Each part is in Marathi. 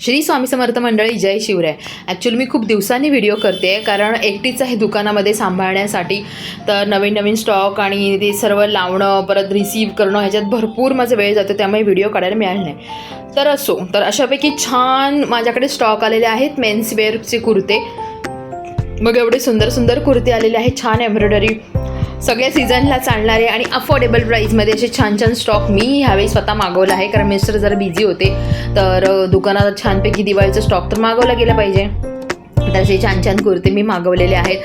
श्री स्वामी समर्थ मंडळी जय शिवराय. ॲक्च्युली मी खूप दिवसांनी व्हिडिओ करते कारण एकटीच आहे दुकानामध्ये सांभाळण्यासाठी. तर नवीन नवीन स्टॉक आणि ते सर्व लावणं परत रिसीव्ह करणं ह्याच्यात भरपूर माझा वेळ जातो त्यामुळे व्हिडिओ काढायला मिळाला नाही. तर असो तर अशापैकी छान माझ्याकडे स्टॉक आलेले आहेत मेन्सवेअरचे कुर्ते. मग एवढे सुंदर सुंदर कुर्ते आलेले आहेत छान एम्ब्रॉयडरी सगळ्या सीझनला चालणारे आणि अफोर्डेबल प्राईजमध्ये असे छान छान स्टॉक मी ह्यावेळी स्वतः मागवला आहे. कारण मिस्टर जरा बिझी होते. तर दुकानात छानपैकी दिवाळीचं स्टॉक तर मागवला गेला पाहिजे. तर असे छान छान कुर्ते मी मागवलेले आहेत.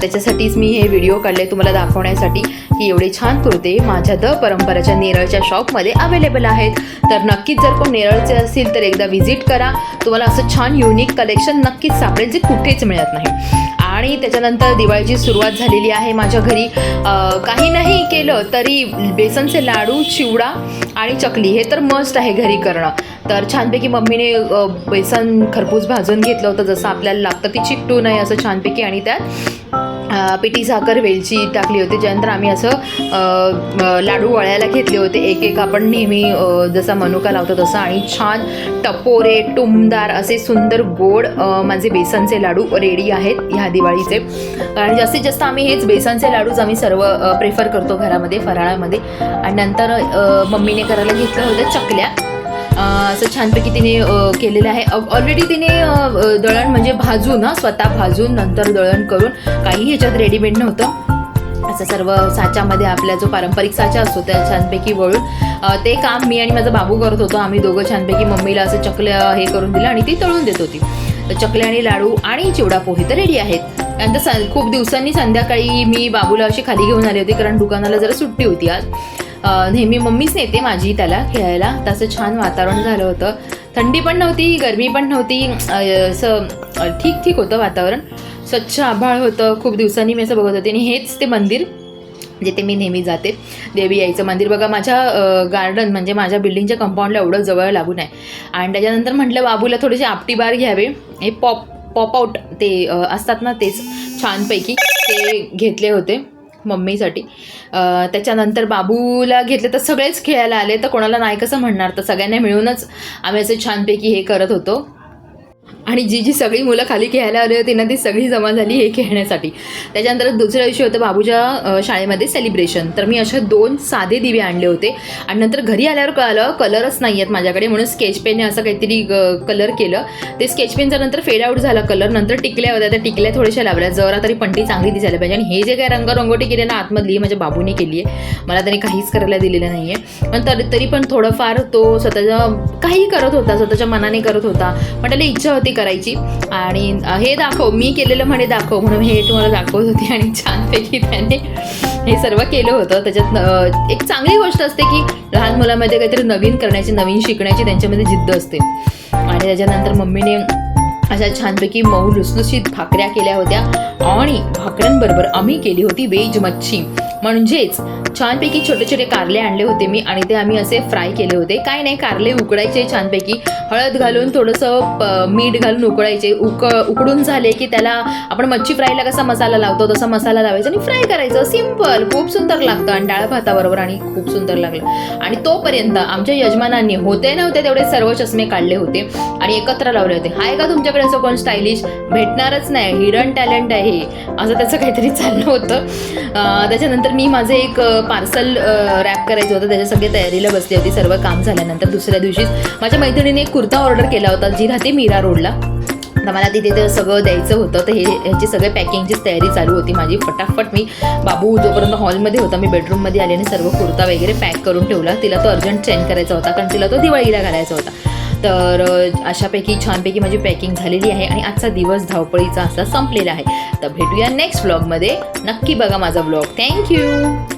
त्याच्यासाठीच मी हे व्हिडिओ काढले तुम्हाला दाखवण्यासाठी की एवढे छान कुर्ते माझ्या द परंपराच्या नेरळच्या शॉपमध्ये अवेलेबल आहेत. तर नक्कीच जर कोण नेरळचे असतील तर एकदा व्हिजिट करा. तुम्हाला असं छान युनिक कलेक्शन नक्कीच सापडेल जे कुठेच मिळत नाही. आणि त्याच्यानंतर दिवाळीची सुरुवात झालेली आहे माझ्या घरी. काही नाही केलं तरी बेसनचे लाडू चिवडा आणि चकली हे तर मस्ट आहे घरी करणं. तर छानपैकी मम्मीने बेसन खरपूस भाजून घेतलं होतं जसं आपल्याला लागतं ती चिकटू नाही असं छानपैकी आणि त्यात पिठी साखर वेलची टाकली होती त्यानंतर आम्ही असं लाडू वळायला घेतले होते. एक एक आपण नेहमी जसा मनुका लावतो तसं. आणि छान टपोरे टुमदार असे सुंदर गोड माझे बेसनचे लाडू रेडी आहेत ह्या दिवाळीचे. आणि जास्तीत जास्त आम्ही हेच बेसनचे लाडूच आम्ही सर्व प्रेफर करतो घरामध्ये फराळामध्ये. आणि नंतर मम्मीने करायला घेतलं होतं चकल्या. असं छानपैकी तिने केलेलं आहे. ऑलरेडी तिने दळण म्हणजे भाजून स्वतः भाजून नंतर दळण करून काही ह्याच्यात रेडीमेड नव्हतं. असं सर्व साच्यामध्ये आपला जो पारंपरिक साचा असतो त्या छानपैकी वळून ते काम मी आणि माझा बाबू करत होतो. आम्ही दोघं छानपैकी मम्मीला असं चकल्या हे करून दिलं आणि ती तळून देत होती. तर चकल्या आणि लाडू आणि चिवडा पोहे तर रेडी आहेत. नंतर स खूप दिवसांनी संध्याकाळी मी बाबूला अशी खाली घेऊन आली होती कारण दुकानाला जरा सुट्टी होती आज. नेहमी मम्मीच नेते माझी त्याला खेळायला. तसं छान वातावरण झालं होतं. थंडी पण नव्हती गरमी पण नव्हती. असं ठीक ठीक होतं वातावरण. स्वच्छ आभाळ होतं. खूप दिवसांनी मी असं बघत होते. आणि हेच ते मंदिर जिथे मी नेहमी जाते. देवी आईचं मंदिर. बघा माझ्या गार्डन म्हणजे माझ्या बिल्डिंगच्या कंपाऊंडला एवढं जवळ लागून आहे. आणि त्याच्यानंतर म्हटलं बाबूला थोडेसे आपटी बार घ्यावे. हे पॉप पॉप आऊट ते असतात ना तेच छानपैकी ते घेतले होते. मम्मीसाठी. त्याच्यानंतर बाबूला घेतले तर सगळेच खेळायला आले तर कोणाला नाही कसं म्हणणार? तर सगळ्यांना मिळूनच आम्ही असे छानपैकी हे करत होतो. आणि जी जी सगळी मुलं खाली खेळायला आली होती ना ती सगळी जमा झाली हे खेळण्यासाठी. त्याच्यानंतर दुसऱ्या दिवशी होतं बाबूच्या शाळेमध्ये सेलिब्रेशन तर मी अशा दोन साधे दिवे आणले होते. आणि नंतर घरी आल्यावर कळालं कलरच नाही आहेत माझ्याकडे. म्हणून स्केच पेनने असं काहीतरी कलर केलं. ते स्केच पेनचा नंतर फेड आऊट झाला कलर नंतर टिकल्या होत्या. त्या टिकल्या थोड्याशा लावल्या. जरा तरी पंटी चांगली दिसायला पाहिजे. आणि हे जे काय रंगरंगोटी केली ना आतमधली माझ्या बाबूने केली आहे. मला त्याने काहीच करायला दिलेलं नाही आहे. पण तरी तरी पण थोडंफार तो स्वतःच्या काही करत होता. स्वतःच्या मनाने करत होता. पण त्याला इच्छा होती करायची. आणि हे दाखव मी केलेलं म्हणे दाखव म्हणून हे तुम्हाला दाखवत होती आणि छानपैकी त्याने हे सर्व केलं होतं. त्याच्यात एक चांगली गोष्ट असते की लहान मुलामध्ये काहीतरी नवीन करण्याची नवीन शिकण्याची त्यांच्यामध्ये जिद्द असते. आणि त्याच्यानंतर मम्मीने अशा छानपैकी मऊ लुसलुशीत भाकऱ्या केल्या होत्या. आणि भाकऱ्यांबरोबर आम्ही केली होती वेज मच्छी. म्हणजेच छानपैकी छोटे छोटे कारले आणले होते मी आणि ते आम्ही असे फ्राय केले होते. काय नाही कारले उकडायचे छानपैकी. हळद घालून थोडंसं मीठ घालून उकडायचे. उक उकडून झाले की त्याला आपण मच्छी फ्रायला कसा मसाला लावतो तसा मसाला लावायचा आणि फ्राय करायचं. सिंपल खूप सुंदर लागतं. आणि डाळ भाताबरोबर आणि खूप सुंदर लागलं. आणि तोपर्यंत आमच्या यजमानांनी होते नव्हते तेवढे सर्व चष्मे काढले होते आणि एकत्र लावले होते. हाय का तुमच्याकडे असं कोण स्टायलिश भेटणारच नाही. हिडन टॅलेंट आहे. हे असं त्याचं काहीतरी चाललं होतं. त्याच्यानंतर मी माझं एक पार्सल रॅप करायचं होतं. त्याच्या सगळी तयारीला बसली होती. सर्व काम झाल्यानंतर दुसऱ्या दिवशीच माझ्या मैत्रिणीने एक कुर्ता ऑर्डर केला होता जी राहते मीरा रोडला. तर मला तिथे ते सगळं द्यायचं होतं. तर हे ह्याची सगळे पॅकिंगची तयारी चालू होती माझी. फटाफट मी बाबू जोपर्यंत हॉलमध्ये होता मी बेडरूममध्ये आले आणि सर्व कुर्ता वगैरे पॅक करून ठेवला. तिला तो अर्जंट चेंज करायचा होता कारण तिला तो दिवाळीला घालायचा होता. तर अशापैकी छानपैकी माझी पॅकिंग झालेली आहे आणि आजचा दिवस धावपळीचा असा संपलेला आहे. तर भेटूया नेक्स्ट ब्लॉगमध्ये नक्की बघा माझा ब्लॉग थँक्यू